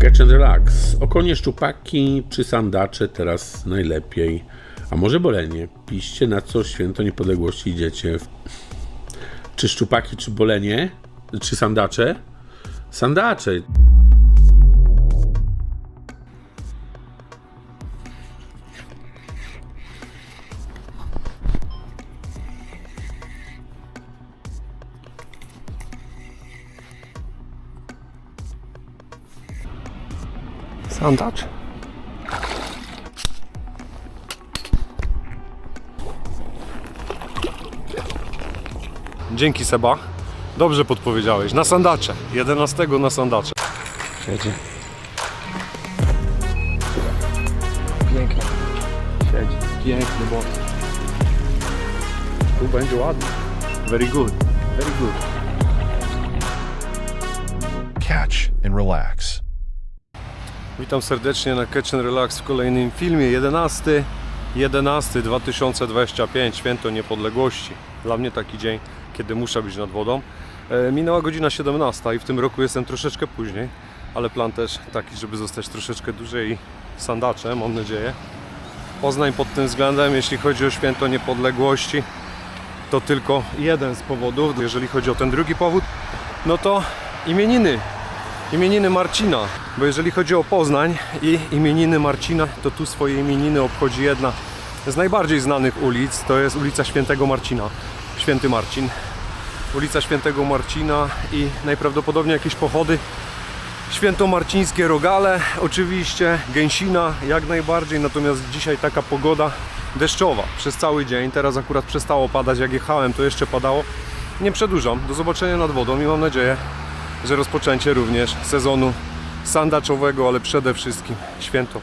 Catch and relax. Okonie szczupaki czy sandacze teraz najlepiej. A może bolenie? Piszcie na co święto niepodległości idziecie. Czy szczupaki, czy bolenie? Czy sandacze? Sandacze. Sandacz. Dzięki Seba. Dobrze podpowiedziałeś. Na sandacze. 11 na sandacze. Siedzi. Pięknie. Siedzi. Piękny bot. Tu będzie ładnie. Very good. Very good. Catch and relax. Witam serdecznie na Catch and Relax w kolejnym filmie. 11 11 2025 Święto Niepodległości. Dla mnie taki dzień, kiedy muszę być nad wodą. E, minęła godzina 17 i w tym roku jestem troszeczkę później, ale plan też taki, żeby zostać troszeczkę dłużej sandaczem, mam nadzieję. Poznań pod tym względem, jeśli chodzi o Święto Niepodległości, to tylko jeden z powodów. Jeżeli chodzi o ten drugi powód, no to imieniny imieniny Marcina, bo jeżeli chodzi o Poznań i imieniny Marcina, to tu swoje imieniny obchodzi jedna z najbardziej znanych ulic, to jest ulica Świętego Marcina, Święty Marcin. Ulica Świętego Marcina i najprawdopodobniej jakieś pochody świętomarcińskie rogale, oczywiście gęsina jak najbardziej, natomiast dzisiaj taka pogoda deszczowa przez cały dzień, teraz akurat przestało padać, jak jechałem to jeszcze padało. Nie przedłużam, do zobaczenia nad wodą i mam nadzieję, że rozpoczęcie również sezonu sandaczowego, ale przede wszystkim święto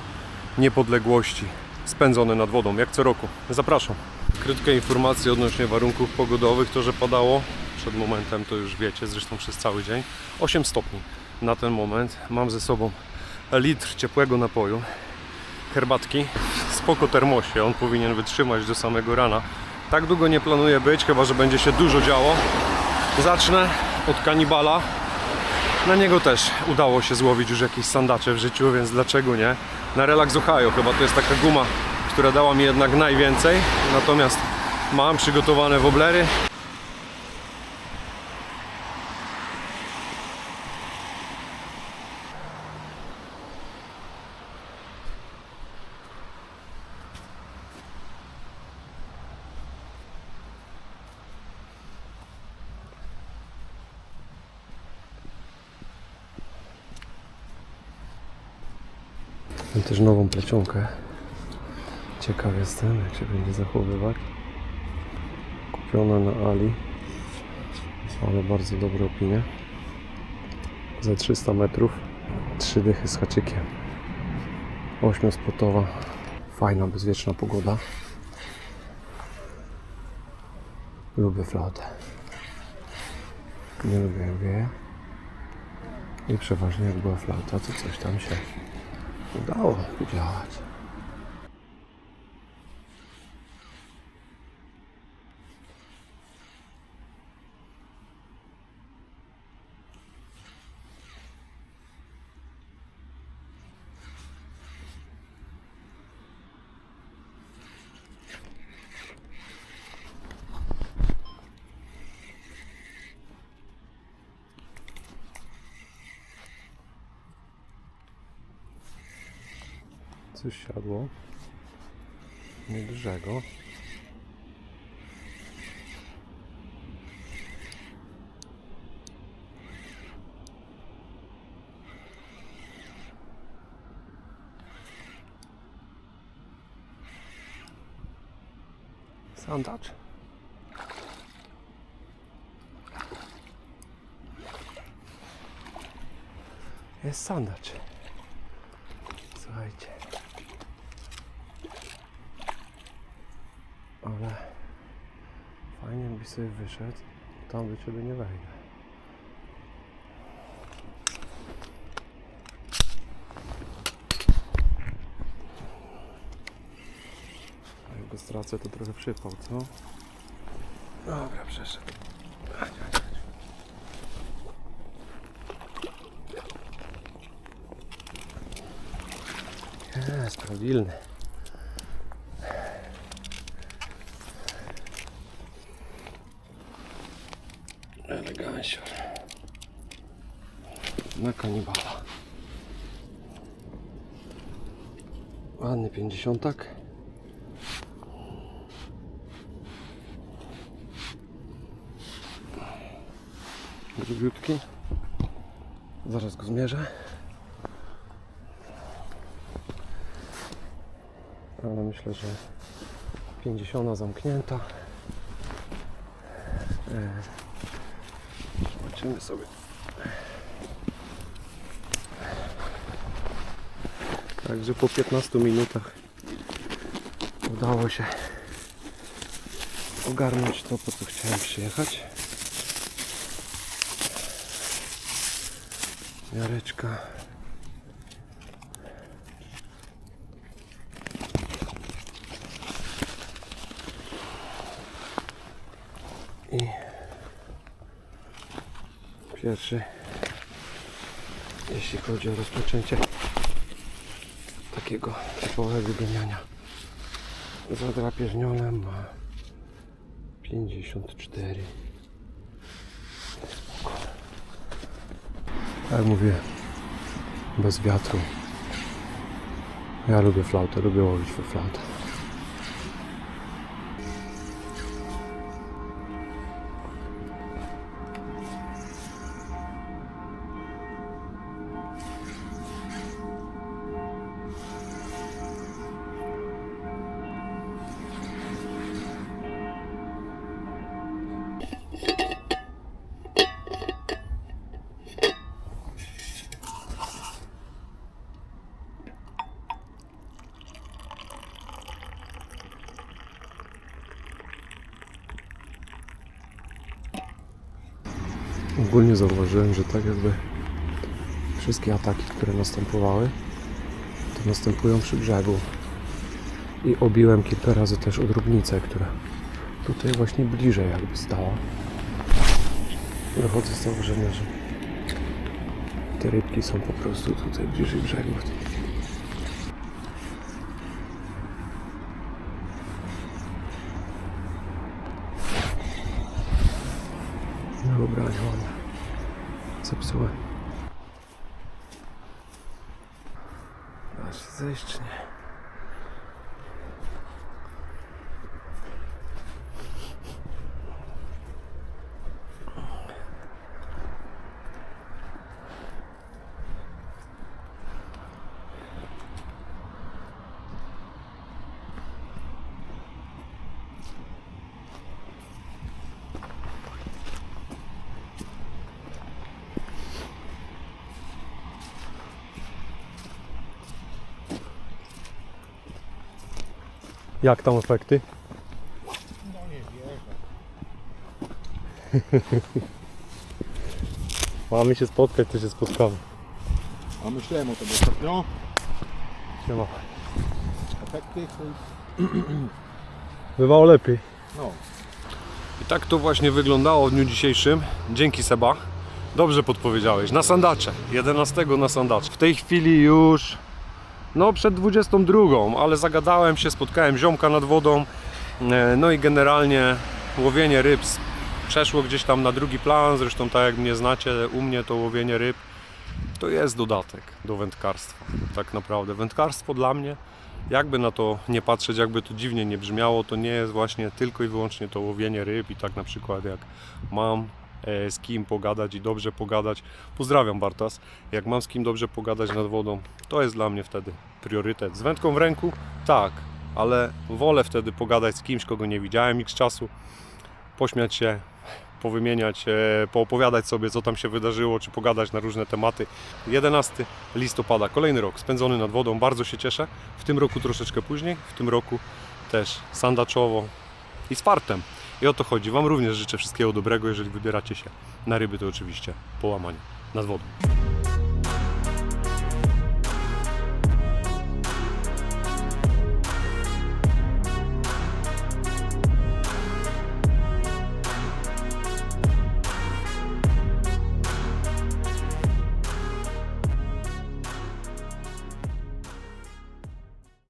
niepodległości spędzone nad wodą, jak co roku. Zapraszam. Krótka informacja odnośnie warunków pogodowych, to że padało przed momentem, to już wiecie, zresztą przez cały dzień, 8 stopni na ten moment. Mam ze sobą litr ciepłego napoju, herbatki, spoko termosie, on powinien wytrzymać do samego rana. Tak długo nie planuję być, chyba że będzie się dużo działo. Zacznę od kanibala, na niego też udało się złowić już jakieś sandacze w życiu, więc dlaczego nie? Na Relax Ohio chyba to jest taka guma, która dała mi jednak najwięcej. Natomiast mam przygotowane woblery. Mam też nową plecionkę. Ciekaw jestem, jak się będzie zachowywać. Kupiona na Ali. Ale bardzo dobre opinie. Za 300 metrów. Trzy dychy z haczykiem. Ośmiospotowa. Fajna, bezwieczna pogoda. Lubię flotę. Nie lubię jak wieje. I przeważnie jak była flauta, to coś tam się udało działać. Coś siadło. Niedużego. Sandacz. Jest sandacz. Sobie wyszedł, tam do ciebie nie wejdę. Jak go stracę, to trochę przypał, co? Dobra, przeszedł. Jest prawilny. Elegancior. Na kanibala. Ładny pięćdziesiątak. Grubiutki. Zaraz go zmierzę. Ale myślę, że 50 zamknięta. E, Zobaczymy sobie. Także po 15 minutach udało się ogarnąć to, po co chciałem przyjechać. I pierwszy, jeśli chodzi o rozpoczęcie takiego typowego goniania za drapieżniolem ma 54 Spoko. Jak mówię bez wiatru. Ja lubię flautę, lubię łowić w flautę Ogólnie zauważyłem, że tak jakby wszystkie ataki, które następowały, to następują przy brzegu. I obiłem kilka razy też odrobnicę, która tutaj właśnie bliżej jakby stała. Wychodzę z założenia, że te rybki są po prostu tutaj bliżej brzegu. Na ubraniu mam zepsułem. Da się nie? Jak tam efekty? Mamy się spotkać, to się spotkamy. A myślałem o tobie ostatnio. Siema. Efekty chuj. Bywało lepiej. No. I tak to właśnie wyglądało w dniu dzisiejszym. Dzięki Seba. Dobrze podpowiedziałeś. Na sandacze. 11 na sandacze. W tej chwili już no przed 22, ale zagadałem się, spotkałem ziomka nad wodą. E, No i generalnie łowienie ryb przeszło gdzieś tam na drugi plan. Zresztą tak jak mnie znacie, u mnie to łowienie ryb to jest dodatek do wędkarstwa. Tak naprawdę. Wędkarstwo dla mnie jakby na to nie patrzeć, jakby to dziwnie nie brzmiało, to nie jest właśnie tylko i wyłącznie to łowienie ryb i tak na przykład jak mam z kim pogadać i dobrze pogadać. Pozdrawiam Bartas. Jak mam z kim dobrze pogadać nad wodą, to jest dla mnie wtedy priorytet. Z wędką w ręku? Tak, ale wolę wtedy pogadać z kimś, kogo nie widziałem x czasu, pośmiać się, powymieniać, e, poopowiadać sobie, co tam się wydarzyło, czy pogadać na różne tematy. 11 listopada, kolejny rok spędzony nad wodą, bardzo się cieszę. W tym roku troszeczkę później, w tym roku też sandaczowo i z fartem. I o to chodzi. Wam również życzę wszystkiego dobrego, jeżeli wybieracie się na ryby, to oczywiście połamanie nad wodą.